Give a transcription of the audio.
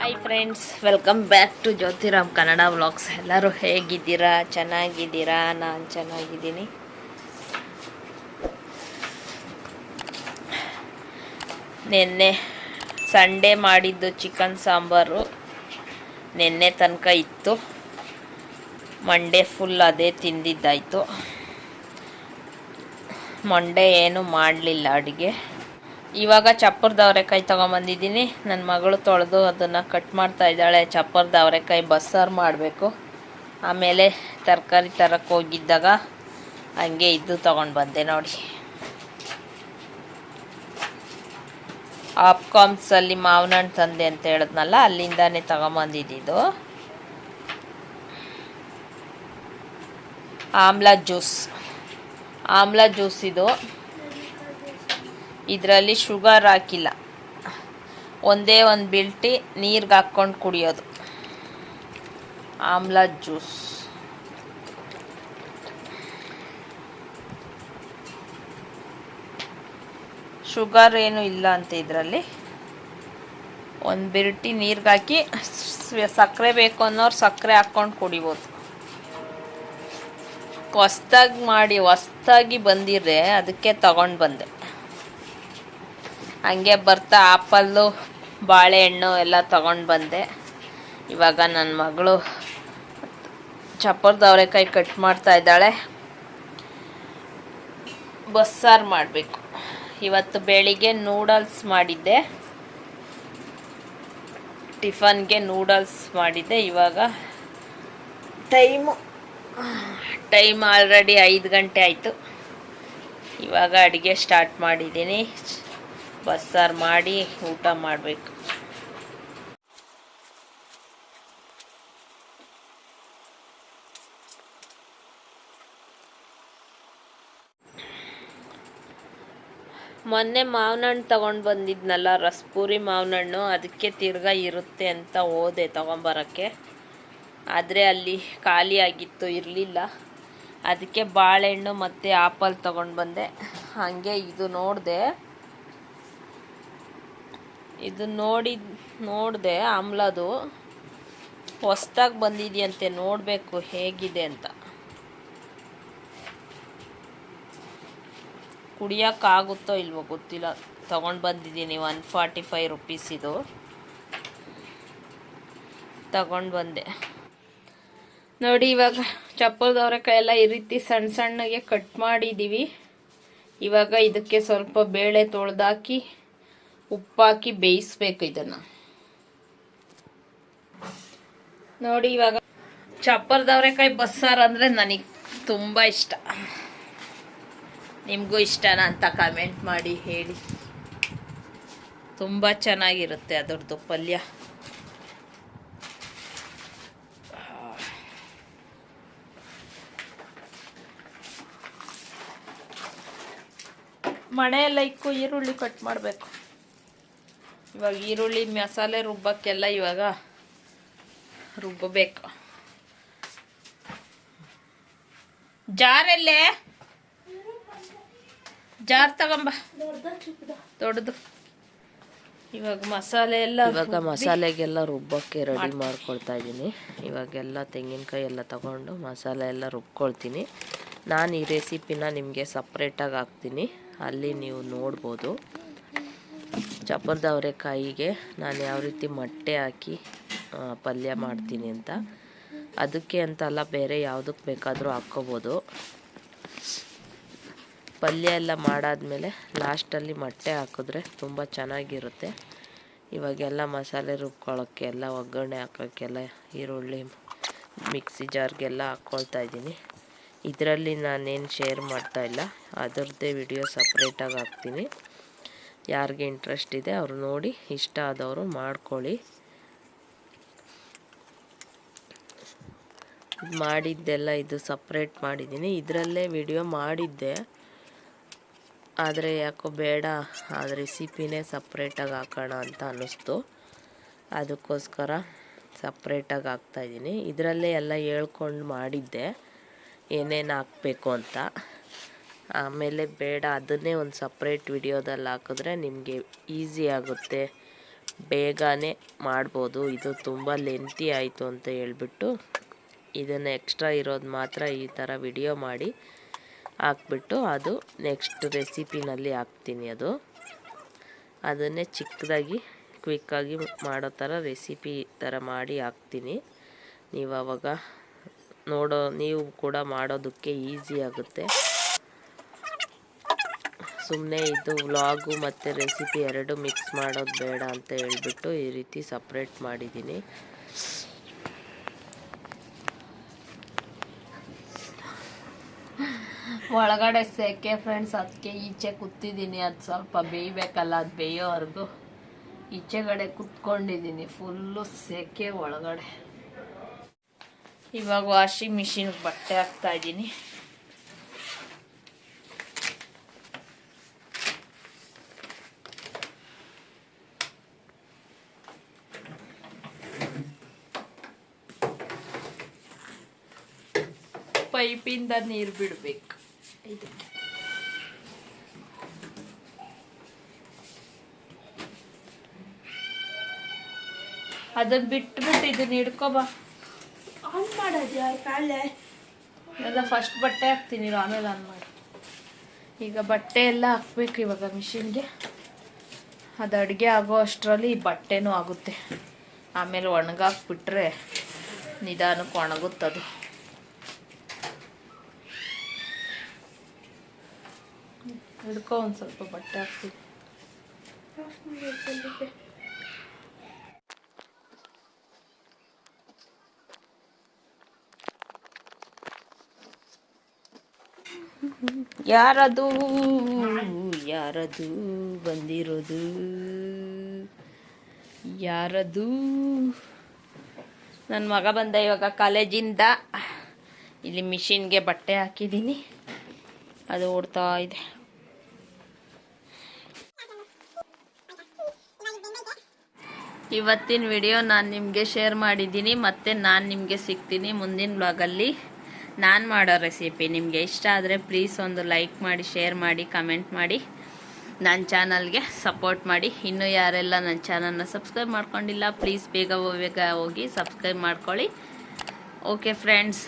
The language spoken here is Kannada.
Hi friends welcome back to Jyothiram Kannada vlogs ಎಲ್ಲರೂ ಹೇಗಿದ್ದೀರಾ? ಚೆನ್ನಾಗಿದ್ದೀರಾ? ನಾನು ಚೆನ್ನಾಗಿದ್ದೀನಿ. ನಿನ್ನೆ ಸಂಡೇ ಮಾಡಿದ್ದು ಚಿಕನ್ ಸಾಂಬಾರು. ನಿನ್ನೆ ತನಕ ಇತ್ತು. ಮಂಡೇ ಫುಲ್ ಅದೇ ತಿಂದಿದ್ದಾಯಿತು. ಮಂಡೇ ಏನು ಮಾಡಲಿಲ್ಲ ಅಡುಗೆ. ಇವಾಗ ಚಪ್ಪರದ ಅವರೆಕಾಯಿ ತೊಗೊಂಬಂದಿದ್ದೀನಿ. ನನ್ನ ಮಗಳು ತೊಳೆದು ಅದನ್ನು ಕಟ್ ಮಾಡ್ತಾ ಇದ್ದಾಳೆ. ಚಪ್ಪರದ ಅವರೆಕಾಯಿ ಬಸ್ಸಾರು ಮಾಡಬೇಕು. ಆಮೇಲೆ ತರಕಾರಿ ತರಕ್ಕೆ ಹೋಗಿದ್ದಾಗ ಹಂಗೆ ಇದ್ದು ತೊಗೊಂಡು ಬಂದೆ ನೋಡಿ. ಆಪ್ಕಾಮ್ಸಲ್ಲಿ ಮಾವಿನ ಹಣ್ಣು ತಂದೆ ಅಂತ ಹೇಳಿದ್ನಲ್ಲ, ಅಲ್ಲಿಂದಾನೇ ತಗೊಂಬಂದಿದ್ದು ಆಮ್ಲ ಜ್ಯೂಸ್. ಆಮ್ಲ ಜ್ಯೂಸ್ ಇದು. ಇದರಲ್ಲಿ ಶುಗರ್ ಹಾಕಿಲ್ಲ. ಒಂದೇ ಒಂದು ಬಿಲ್ಟಿ ನೀರಿಗೆ ಹಾಕ್ಕೊಂಡು ಕುಡಿಯೋದು. ಆಮ್ಲ ಜ್ಯೂಸ್. ಶುಗರ್ ಏನು ಇಲ್ಲ ಅಂತ ಇದರಲ್ಲಿ. ಒಂದು ಬಿರ್ಟಿ ನೀರಿಗೆ ಹಾಕಿ ಸಕ್ಕರೆ ಬೇಕು ಅನ್ನೋರು ಸಕ್ಕರೆ ಹಾಕ್ಕೊಂಡು ಕುಡಿಬೋದು. ಹೊಸ್ದಾಗಿ ಮಾಡಿ, ಹೊಸ್ದಾಗಿ ಬಂದಿದ್ರೆ ಅದಕ್ಕೆ ತಗೊಂಡು ಬಂದೆ. ಹಂಗೆ ಬರ್ತಾ ಆಪಲ್ಲು, ಬಾಳೆಹಣ್ಣು ಎಲ್ಲ ತಗೊಂಡು ಬಂದೆ. ಇವಾಗ ನನ್ನ ಮಗಳು ಚಪ್ಪರದ ಅವರೆಕಾಯಿ ಕಟ್ ಮಾಡ್ತಾ ಇದ್ದಾಳೆ. ಬಸ್ಸಾರು ಮಾಡಬೇಕು. ಇವತ್ತು ಬೆಳಿಗ್ಗೆ ನೂಡಲ್ಸ್ ಮಾಡಿದ್ದೆ. ಟಿಫನ್ಗೆ ನೂಡಲ್ಸ್ ಮಾಡಿದ್ದೆ. ಇವಾಗ ಟೈಮು, ಟೈಮ್ ಆಲ್ರೆಡಿ ಐದು ಗಂಟೆ ಆಯಿತು. ಇವಾಗ ಅಡುಗೆ ಸ್ಟಾರ್ಟ್ ಮಾಡಿದ್ದೀನಿ. ಬಸ್ಸಾರು ಮಾಡಿ ಊಟ ಮಾಡಬೇಕು. ಮೊನ್ನೆ ಮಾವಿನ ಹಣ್ಣು ತೊಗೊಂಡು ಬಂದಿದ್ನಲ್ಲ, ರಸ್ಪೂರಿ ಮಾವಿನ ಹಣ್ಣು ಅದಕ್ಕೆ ತಿರ್ಗಾ ಇರುತ್ತೆ ಅಂತ ಹೋದೆ ತೊಗೊಂಬರೋಕ್ಕೆ. ಆದರೆ ಅಲ್ಲಿ ಖಾಲಿ ಆಗಿತ್ತು, ಇರಲಿಲ್ಲ. ಅದಕ್ಕೆ ಬಾಳೆಹಣ್ಣು ಮತ್ತು ಆಪಲ್ ತೊಗೊಂಡು ಬಂದೆ. ಹಾಗೆ ಇದು ನೋಡಿದೆ. ಇದು ನೋಡಿ, ನೋಡಿದೆ ಆಮ್ಲದು ಹೊಸ್ದಾಗಿ ಬಂದಿದೆಯಂತೆ, ನೋಡಬೇಕು ಹೇಗಿದೆ ಅಂತ. ಕುಡಿಯೋಕ್ಕಾಗುತ್ತೋ ಇಲ್ವೋ ಗೊತ್ತಿಲ್ಲ. ತೊಗೊಂಡು ಬಂದಿದ್ದೀನಿ ಒನ್ ಫಾರ್ಟಿ ಫೈವ್ ರುಪೀಸ್ ಇದು. ತಗೊಂಡು ಬಂದೆ. ನೋಡಿ, ಇವಾಗ ಚಪ್ಪಲ್ದವ್ರೆಕಾಯಿ ಎಲ್ಲ ಈ ರೀತಿ ಸಣ್ಣ ಸಣ್ಣಗೆ ಕಟ್ ಮಾಡಿದ್ದೀವಿ ಇವಾಗ ಇದಕ್ಕೆ ಸ್ವಲ್ಪ ಬೇಳೆ ತೊಳೆದಾಕಿ ಉಪ್ಪಾಕಿ ಬೇಯಿಸ್ಬೇಕು ಇದನ್ನು. ನೋಡಿ ಇವಾಗ ಚಪ್ಪರ್ದವ್ರೆಕಾಯಿ ಬಸ್ಸಾರು ಅಂದರೆ ನನಗೆ ತುಂಬ ಇಷ್ಟ. ನಿಮಗೂ ಇಷ್ಟನಾ ಅಂತ ಕಮೆಂಟ್ ಮಾಡಿ ಹೇಳಿ. ತುಂಬ ಚೆನ್ನಾಗಿರುತ್ತೆ ಅದರದ್ದು ಪಲ್ಯ. ಮಣೆ ಲೈಕು ಈರುಳ್ಳಿ ಕಟ್ ಮಾಡಬೇಕು. ಇವಾಗ ಈರುಳ್ಳಿ ಮಸಾಲೆ ರುಬ್ಬಕ್ಕೆಲ್ಲ ಇವಾಗ ರುಬ್ಬಬೇಕು. ಜಾರಲ್ಲೇ? ಜಾರ್ ತಗೊಂಬ. ದೊಡ್ಡದು. ಇವಾಗ ಮಸಾಲೆ ಎಲ್ಲ ಇವಾಗ ಮಸಾಲೆಗೆಲ್ಲ ರುಬ್ಬಕ್ಕೆ ರೆಡಿ ಮಾಡ್ಕೊಳ್ತಾ ಇದ್ದೀನಿ. ಇವಾಗೆಲ್ಲ ತೆಂಗಿನಕಾಯಿ ಎಲ್ಲ ತಗೊಂಡು ಮಸಾಲೆ ಎಲ್ಲ ರುಬ್ಕೊಳ್ತೀನಿ. ನಾನು ಈ ರೆಸಿಪಿನ ನಿಮಗೆ ಸಪ್ರೇಟಾಗಿ ಹಾಕ್ತೀನಿ. ಅಲ್ಲಿ ನೀವು ನೋಡ್ಬೋದು. ಚಪ್ಪರದ ಅವರೆಕಾಯಿಗೆ ನಾನು ಯಾವ ರೀತಿ ಮೊಟ್ಟೆ ಹಾಕಿ ಪಲ್ಯ ಮಾಡ್ತೀನಿ ಅಂತ. ಅದಕ್ಕೆ ಅಂತಲ್ಲ ಬೇರೆ ಯಾವುದಕ್ಕೆ ಬೇಕಾದರೂ ಹಾಕ್ಕೋಬೋದು. ಪಲ್ಯ ಎಲ್ಲ ಮಾಡಾದಮೇಲೆ ಲಾಸ್ಟಲ್ಲಿ ಮೊಟ್ಟೆ ಹಾಕಿದ್ರೆ ತುಂಬ ಚೆನ್ನಾಗಿರುತ್ತೆ. ಇವಾಗೆಲ್ಲ ಮಸಾಲೆ ರುಬ್ಕೊಳ್ಳೋಕ್ಕೆ ಎಲ್ಲ, ಒಗ್ಗರಣೆ ಹಾಕೋಕ್ಕೆಲ್ಲ ಈರುಳ್ಳಿ ಮಿಕ್ಸಿ ಜಾರ್ಗೆಲ್ಲ ಹಾಕ್ಕೊಳ್ತಾ ಇದ್ದೀನಿ. ಇದರಲ್ಲಿ ನಾನೇನು ಶೇರ್ ಮಾಡ್ತಾ ಇಲ್ಲ. ಅದರದ್ದೇ ವಿಡಿಯೋ ಸಪ್ರೇಟಾಗಿ ಹಾಕ್ತೀನಿ. ಯಾರಿಗೆ ಇಂಟ್ರೆಸ್ಟ್ ಇದೆ ಅವರು ನೋಡಿ, ಇಷ್ಟ ಆದವರು ಮಾಡ್ಕೊಳ್ಳಿ. ಮಾಡಿದ್ದೆಲ್ಲ ಇದು ಸಪ್ರೇಟ್ ಮಾಡಿದ್ದೀನಿ. ಇದರಲ್ಲೇ ವಿಡಿಯೋ ಮಾಡಿದ್ದೆ. ಆದರೆ ಯಾಕೋ ಬೇಡ, ಆ ರೆಸಿಪಿನೇ ಸಪ್ರೇಟಾಗಿ ಹಾಕೋಣ ಅಂತ ಅನ್ನಿಸ್ತು. ಅದಕ್ಕೋಸ್ಕರ ಸಪ್ರೇಟಾಗಿ ಹಾಕ್ತಾಯಿದ್ದೀನಿ ಇದರಲ್ಲೇ ಎಲ್ಲ ಹೇಳ್ಕೊಂಡು ಮಾಡಿದ್ದೆ. ಏನೇನು ಹಾಕಬೇಕು ಅಂತ. ಆಮೇಲೆ ಬೇಡ, ಅದನ್ನೇ ಒಂದು ಸಪ್ರೇಟ್ ವಿಡಿಯೋದಲ್ಲಿ ಹಾಕಿದ್ರೆ ನಿಮಗೆ ಈಸಿ ಆಗುತ್ತೆ. ಬೇಗನೆ ಮಾಡ್ಬೋದು. ಇದು ತುಂಬ ಲೆಂತಿ ಆಯಿತು ಅಂತ ಹೇಳ್ಬಿಟ್ಟು ಇದನ್ನು ಎಕ್ಸ್ಟ್ರಾ ಇರೋದು ಮಾತ್ರ ಈ ಥರ ವಿಡಿಯೋ ಮಾಡಿ ಹಾಕ್ಬಿಟ್ಟು ಅದು ನೆಕ್ಸ್ಟ್ ರೆಸಿಪಿನಲ್ಲಿ ಹಾಕ್ತೀನಿ ಅದು. ಅದನ್ನೇ ಚಿಕ್ಕದಾಗಿ ಕ್ವಿಕ್ಕಾಗಿ ಮಾಡೋ ಥರ ರೆಸಿಪಿ ಥರ ಮಾಡಿ ಹಾಕ್ತೀನಿ. ನೀವು ಅವಾಗ ನೋಡೋ, ನೀವು ಕೂಡ ಮಾಡೋದಕ್ಕೆ ಈಸಿ ಆಗುತ್ತೆ. ಸುಮ್ಮನೆ ಇದು ವ್ಲಾಗು ಮತ್ತು ರೆಸಿಪಿ ಎರಡು ಮಿಕ್ಸ್ ಮಾಡೋದು ಬೇಡ ಅಂತ ಹೇಳ್ಬಿಟ್ಟು ಈ ರೀತಿ ಸಪ್ರೇಟ್ ಮಾಡಿದ್ದೀನಿ. ಒಳಗಡೆ ಸೆಕೆ ಫ್ರೆಂಡ್ಸ್ ಅದಕ್ಕೆ ಈಚೆ ಕೂತಿದ್ದೀನಿ. ಅದು ಸ್ವಲ್ಪ ಬೇಯಬೇಕಲ್ಲ, ಅದು ಬೇಯೋವರೆಗೂ. ಈಚೆಗಡೆ ಕುತ್ಕೊಂಡಿದ್ದೀನಿ, ಫುಲ್ಲು ಸೆಕೆ ಒಳಗಡೆ. ಇವಾಗ ವಾಷಿಂಗ್ ಮಿಷಿನ್ಗೆ ಬಟ್ಟೆ ಹಾಕ್ತಾ ಇದ್ದೀನಿ. ಪೈಪಿಂದ ನೀರು ಬಿಡಬೇಕು. ಇದಕ್ಕೆ ಅದನ್ನ ಬಿಟ್ಬಿಟ್ಟು ಇದನ್ನ ಹಿಡ್ಕೊಬಾ ಆನ್ ಮಾಡೋದು ಕಾಳೆ ಎಲ್ಲ ಫಸ್ಟ್ ಬಟ್ಟೆ ಹಾಕ್ತೀನಿ ಆಮೇಲೆ ಆನ್ ಮಾಡಿ. ಈಗ ಬಟ್ಟೆ ಎಲ್ಲ ಹಾಕ್ಬೇಕು ಇವಾಗ ಮಿಷಿನ್ಗೆ ಅದು ಅಡುಗೆ ಆಗೋ ಅಷ್ಟರಲ್ಲಿ ಬಟ್ಟೆನೂ ಆಗುತ್ತೆ. ಆಮೇಲೆ ಒಣಗಾಕ್ಬಿಟ್ರೆ ನಿಧಾನಕ್ಕೆ ಒಣಗುತ್ತದು. ಹಿಡ್ಕೊ ಒಂದು ಸ್ವಲ್ಪ ಬಟ್ಟೆ ಹಾಕ್ತೀನಿ. ಯಾರದು ಯಾರದು ಬಂದಿರೋದು? ಯಾರದು? ನನ್ನ ಮಗ ಬಂದ ಇವಾಗ ಕಾಲೇಜಿಂದ. ಇಲ್ಲಿ ಮಿಷಿನ್ಗೆ ಬಟ್ಟೆ ಹಾಕಿದ್ದೀನಿ. ಅದು ಓಡ್ತಾ ಇದೆ. ಇವತ್ತಿನ ವಿಡಿಯೋ ನಾನು ನಿಮಗೆ ಶೇರ್ ಮಾಡಿದ್ದೀನಿ, ಮತ್ತು ನಾನು ನಿಮಗೆ ಸಿಗ್ತೀನಿ ಮುಂದಿನ ಬ್ಲಾಗಲ್ಲಿ ನಾನು ಮಾಡೋ ರೆಸಿಪಿ ನಿಮಗೆ ಇಷ್ಟ ಆದರೆ ಪ್ಲೀಸ್ ಒಂದು ಲೈಕ್ ಮಾಡಿ ಶೇರ್ ಮಾಡಿ ಕಮೆಂಟ್ ಮಾಡಿ. ನನ್ನ ಚಾನಲ್ಗೆ ಸಪೋರ್ಟ್ ಮಾಡಿ. ಇನ್ನೂ ಯಾರೆಲ್ಲ ನನ್ನ ಚಾನಲ್ನ ಸಬ್ಸ್ಕ್ರೈಬ್ ಮಾಡ್ಕೊಂಡಿಲ್ಲ ಪ್ಲೀಸ್ ಬೇಗ ಬೇಗ ಹೋಗಿ ಸಬ್ಸ್ಕ್ರೈಬ್ ಮಾಡ್ಕೊಳ್ಳಿ. Okay friends